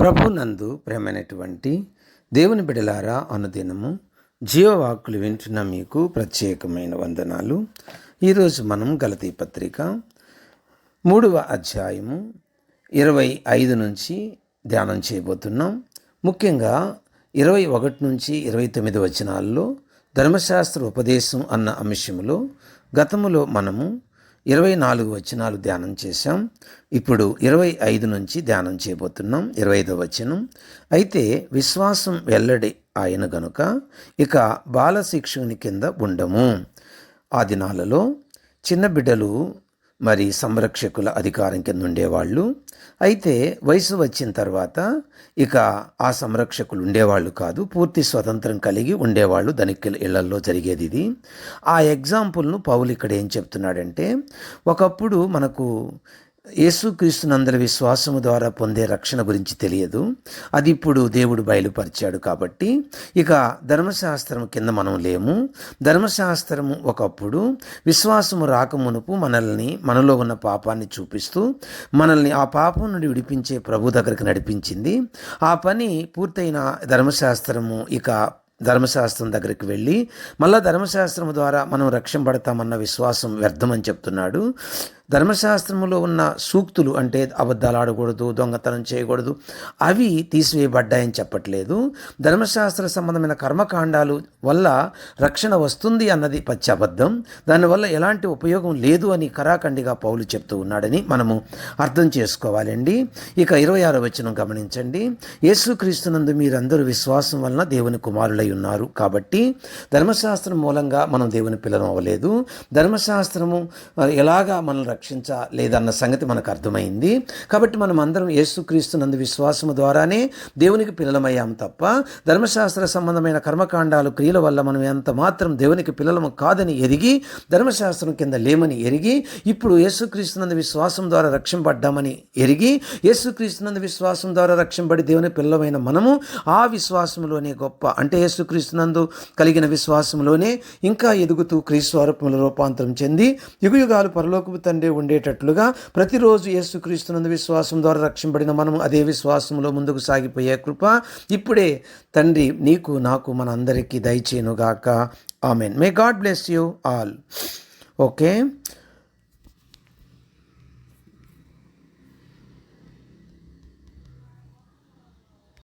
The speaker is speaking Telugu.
ప్రభునందు ప్రేమైనటువంటి దేవుని బిడలారా అనుదినము జీవవాక్కులు వింటున్న మీకు ప్రత్యేకమైన వందనాలు. ఈరోజు మనం గలతీ పత్రిక మూడవ అధ్యాయము ఇరవై ఐదు నుంచి ధ్యానం చేయబోతున్నాం. ముఖ్యంగా ఇరవై ఒకటి నుంచి ఇరవై తొమ్మిది వచనాల్లో ధర్మశాస్త్ర ఉపదేశం అన్న అంశంలో గతములో మనము ఇరవై నాలుగు వచనాలు ధ్యానం చేశాం. ఇప్పుడు ఇరవై ఐదు నుంచి ధ్యానం చేయబోతున్నాం. ఇరవై ఐదో వచనం. అయితే విశ్వాసం వెల్లడి ఆయన గనుక ఇక బాల శిక్షకుని కింద ఉండము. ఆ దినాలలో చిన్న బిడ్డలు మరి సంరక్షకుల అధికారం కింద ఉండేవాళ్ళు అయితే వయసు వచ్చిన తర్వాత ఇక ఆ సంరక్షకులు ఉండేవాళ్ళు కాదు పూర్తి స్వతంత్రం కలిగి ఉండేవాళ్ళు ధనికుల ఇళ్ళల్లో జరిగేది ఇది. ఆ ఎగ్జాంపుల్ను పౌలు ఇక్కడ ఏం చెప్తున్నాడంటే ఒకప్పుడు మనకు యేసుక్రీస్తునందరి విశ్వాసము ద్వారా పొందే రక్షణ గురించి తెలియదు. అది ఇప్పుడు దేవుడు బయలుపరిచాడు కాబట్టి ఇక ధర్మశాస్త్రం కింద మనం లేము. ధర్మశాస్త్రము ఒకప్పుడు విశ్వాసము రాకమునుపు మనల్ని మనలో ఉన్న పాపాన్ని చూపిస్తూ మనల్ని ఆ పాపం నుండి విడిపించే ప్రభు దగ్గరికి నడిపించింది. ఆ పని పూర్తయిన ధర్మశాస్త్రము ఇక ధర్మశాస్త్రం దగ్గరికి వెళ్ళి మళ్ళా ధర్మశాస్త్రం ద్వారా మనం రక్షింపడతామన్న విశ్వాసం వ్యర్థమని చెప్తున్నాడు. ధర్మశాస్త్రములో ఉన్న సూక్తులు అంటే అబద్ధాలు ఆడకూడదు దొంగతనం చేయకూడదు అవి తీసివేయబడ్డాయని చెప్పట్లేదు. ధర్మశాస్త్ర సంబంధమైన కర్మకాండాలు వల్ల రక్షణ వస్తుంది అన్నది పచ్చి అబద్ధం. దానివల్ల ఎలాంటి ఉపయోగం లేదు అని కరాఖండిగా పౌలు చెప్తూ ఉన్నాడని మనము అర్థం చేసుకోవాలండి. ఇక ఇరవై ఆరో వచనం గమనించండి. యేసుక్రీస్తునందు మీరందరూ విశ్వాసం వలన దేవుని కుమారులై ఉన్నారు. కాబట్టి ధర్మశాస్త్రం మూలంగా మనం దేవుని పిల్లలం అవ్వలేదు. ధర్మశాస్త్రము ఎలాగా మనల్ని రక్షించలేదన్న సంగతి మనకు అర్థమైంది. కాబట్టి మనం అందరం యేసుక్రీస్తునందు విశ్వాసము ద్వారానే దేవునికి పిల్లలమయ్యాం తప్ప ధర్మశాస్త్ర సంబంధమైన కర్మకాండాలు క్రియల వల్ల మనం ఎంత మాత్రం దేవునికి పిల్లలము కాదని ఎరిగి ధర్మశాస్త్రం కింద లేమని ఎరిగి ఇప్పుడు యేసుక్రీస్తునందు విశ్వాసం ద్వారా రక్షింపడ్డామని ఎరిగి యేసుక్రీస్తునందు విశ్వాసం ద్వారా రక్షింపడి దేవుని పిల్లలమైన మనము ఆ విశ్వాసంలోనే గొప్ప అంటే యేసుక్రీస్తునందు కలిగిన విశ్వాసంలోనే ఇంకా ఎదుగుతూ క్రీస్తు రూపాంతరం చెంది యుగయుగాలు పరలోకపు తండ్రి ఉండేటట్లుగా ప్రతిరోజు యేసుక్రీస్తునందు విశ్వాసం ద్వారా రక్షింపడిన మనం అదే విశ్వాసంలో ముందుకు సాగిపోయే కృప ఇప్పుడే తండ్రి నీకు నాకు మన అందరికీ దయచేనుగాక amen. May God bless you all okay